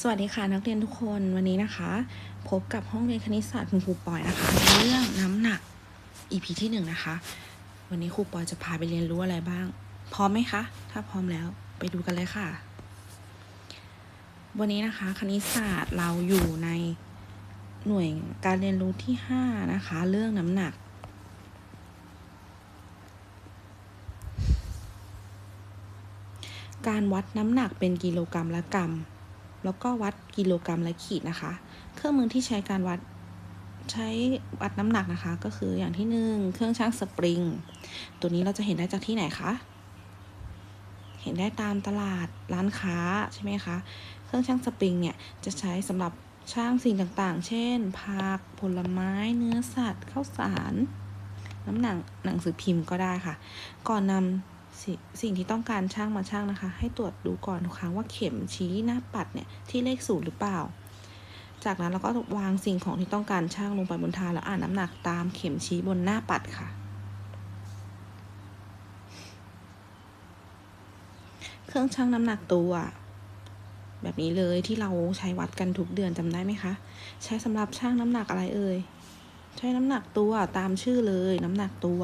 สวัสดีค่ะนักเรียนทุกคนวันนี้นะคะ พบกับห้องเรียนคณิตศาสตร์คุณครูปอยนะคะในเรื่องน้ำหนัก EP ที่หนึ่งนะคะ วันนี้ครูปอยจะพาไปเรียนรู้อะไรบ้าง พร้อมไหมคะ ถ้าพร้อมแล้วไปดูกันเลยค่ะ วันนี้นะคะคณิตศาสตร์เราอยู่ในหน่วยการเรียนรู้ที่ห้านะคะ เรื่องน้ำหนัก การวัดน้ำหนักเป็นกิโลกรัมและกรัม แล้วก็วัดกิโลกรัมและขีดนะคะ เครื่องมือที่ใช้การวัดใช้วัดน้ำหนักนะคะ ก็คืออย่างที่หนึ่งเครื่องชั่งสปริง ตัวนี้เราจะเห็นได้จากที่ไหนคะ เห็นได้ตามตลาดร้านค้าใช่ไหมคะ เครื่องชั่งสปริงเนี่ยจะใช้สำหรับช่างสิ่งต่างๆ เช่นผักผลไม้ เนื้อสัตว์ข้าวสาร น้ำหนักหนังสือพิมพ์ก็ได้ค่ะ ก่อนนำ สิสิ่งที่ต้องการช่างมาช่างนะคะ ให้ตรวจดูก่อนทุกครั้งว่าเข็มชี้หน้าปัดเนี่ยที่เลขศูนย์หรือเปล่า จากนั้นเราก็วางสิ่งของที่ต้องการช่างลงไปบนทานแล้วอ่านน้ำหนักตามเข็มชี้บนหน้าปัดค่ะ เครื่องชั่งน้ำหนักตัว แบบนี้เลยที่เราใช้วัดกันทุกเดือนจำได้ไหมคะ ใช้สำหรับช่างน้ำหนักอะไรเอ่ยใช้น้ำหนักตัวตามชื่อเลยน้ำหนักตัว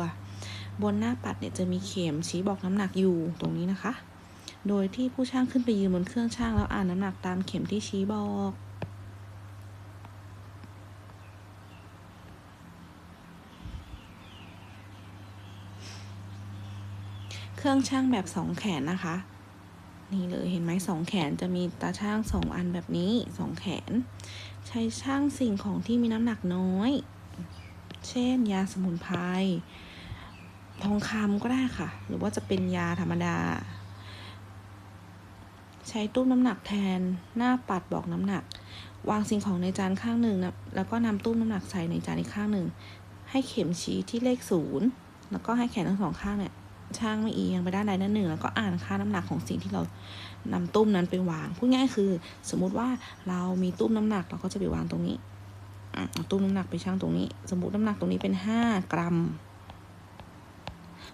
บนหน้าปัดเนี่ยจะมีเข็มชี้บอกน้ำหนักอยู่ตรงนี้นะคะ โดยที่ผู้ช่างขึ้นไปยืนบนเครื่องช่างแล้วอ่านน้ำหนักตามเข็มที่ชี้บอกเครื่องช่างแบบสองแขนนะคะ นี่เลยเห็นไหมสองแขนจะมีตาช่างสองอันแบบนี้สองแขน ใช้ช่างสิ่งของที่มีน้ำหนักน้อย เช่น ยาสมุนไพร ทองคำก็ได้ค่ะ หรือว่าจะเป็นยาธรรมดา ใช้ตู้น้ำหนักแทนหน้าปัดบอกน้ำหนัก วางสิ่งของในจานข้างหนึ่งนะแล้วก็นำตู้น้ำหนักใส่ในจานอีกข้างหนึ่ง ให้เข็มชี้ที่เลขศูนย์แล้วก็ให้แขนทั้งสองข้างเนี่ยช่างไม่เอียงไปด้านใดด้านหนึ่ง แล้วก็อ่านค่าน้ำหนักของสิ่งที่เรานำตุ้มนั้นไปวางพูดง่ายคือ สมมุติว่าเรามีตุ้มน้ำหนักเราก็จะไปวางตรงนี้อตุ้มน้ำหนักไปชั่งตรงนี้ สมมติน้ำหนักตรงนี้เป็นห้ากรัม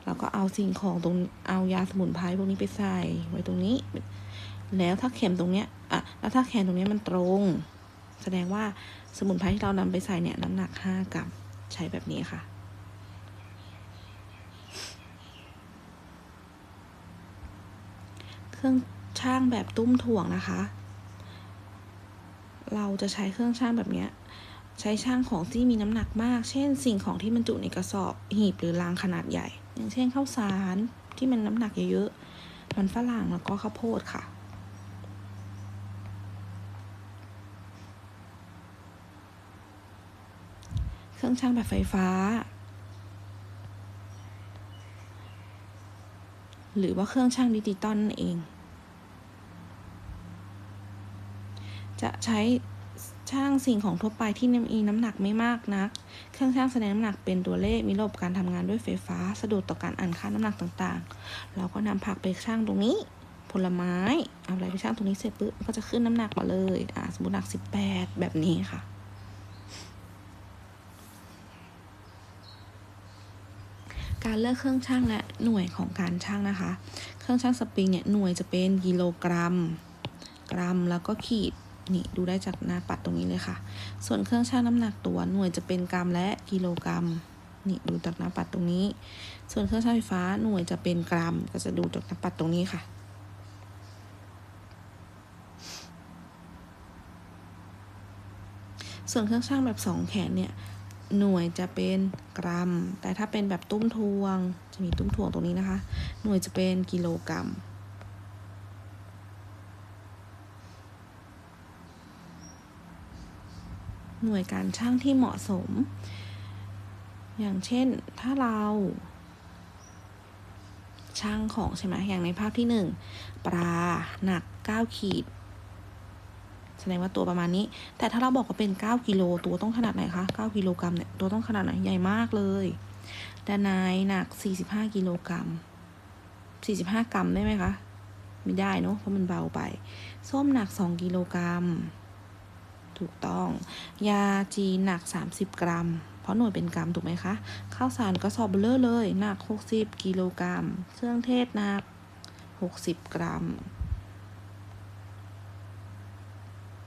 เราก็เอาสิ่งของตรงเอายาสมุนไพรพวกนี้ไปใส่ไว้ตรงนี้ แล้วถ้าเข็มตรงเนี้ยอะแล้วถ้าแขนตรงเนี้ยมันตรง แสดงว่าสมุนไพรที่เรานำไปใส่เนี่ยน้ำหนักห้ากรัมใช้แบบนี้ค่ะเครื่องช่างแบบตุ้มถ่วงนะคะ เราจะใช้เครื่องช่างแบบนี้ ใช้ช่างของที่มีน้ำหนักมาก เช่น สิ่งของที่บรรจุในกระสอบ หีบหรือรางขนาดใหญ่ อย่างเช่นข้าวสารที่มันน้ำหนักเยอะๆ มันฝรั่งแล้วก็ข้าวโพดค่ะ เครื่องช่างแบบไฟฟ้า หรือว่าเครื่องช่างดิจิตอลนั่นเอง จะใช้ ช่างสิ่งของทั่วไปที่มีน้ำหนักไม่มากนัก เครื่องช่างแสดงน้ำหนักเป็นตัวเลข มีระบบการทำงานด้วยไฟฟ้า สะดวกต่อการอ่านค่าน้ำหนักต่างๆ เราก็นำผักไปช่างตรงนี้ ผลไม้เอาอะไรไปช่างตรงนี้เสร็จปุ๊บก็จะขึ้นน้ำหนักมาเลยอ่าสมมติหนัก 18 แบบนี้ค่ะ การเลือกเครื่องช่างและหน่วยของการช่างนะคะ เครื่องช่างสปริงเนี่ยหน่วยจะเป็นกิโลกรัม กรัมแล้วก็ขีด นี่ดูได้จากหน้าปัดตรงนี้เลยค่ะ ส่วนเครื่องชั่งน้ำหนักตัวหน่วยจะเป็นกรัมและกิโลกรัมนี่ดูจากหน้าปัดตรงนี้ ส่วนเครื่องชั่งไฟฟ้าหน่วยจะเป็นกรัม ก็จะดูจากหน้าปัดตรงนี้ค่ะ ส่วนเครื่องชั่งแบบสองแขนเนี่ย หน่วยจะเป็นกรัม แต่ถ้าเป็นแบบตุ้มทวง จะมีตุ้มทวงตรงนี้นะคะ หน่วยจะเป็นกิโลกรัม หน่วยการช่างที่เหมาะสม อย่างเช่นถ้าเราช่างของใช่ไหมอย่างในภาพที่หนึ่งปลาหนัก 9 ขีด แสดงว่าตัวประมาณนี้ แต่ถ้าเราบอกว่าเป็น 9 กิโลตัวต้องขนาดไหนคะ 9 กิโลกรัมเนี่ยตัวต้องขนาดไหนใหญ่มากเลยดานายหนัก 45 กิโลกรัม 45 กรัมได้ไหมคะ ไม่ได้เนาะเพราะมันเบาไป ส้มหนัก 2 กิโลกรัม ถูกต้อง ยาจีนหนัก 30 กรัม เพราะหน่วยเป็นกรัมถูกไหมคะ ข้าวสารกระสอบเบลเลอร์เลย หนัก 60 กิโลกรัม เครื่องเทศหนัก 60 กรัม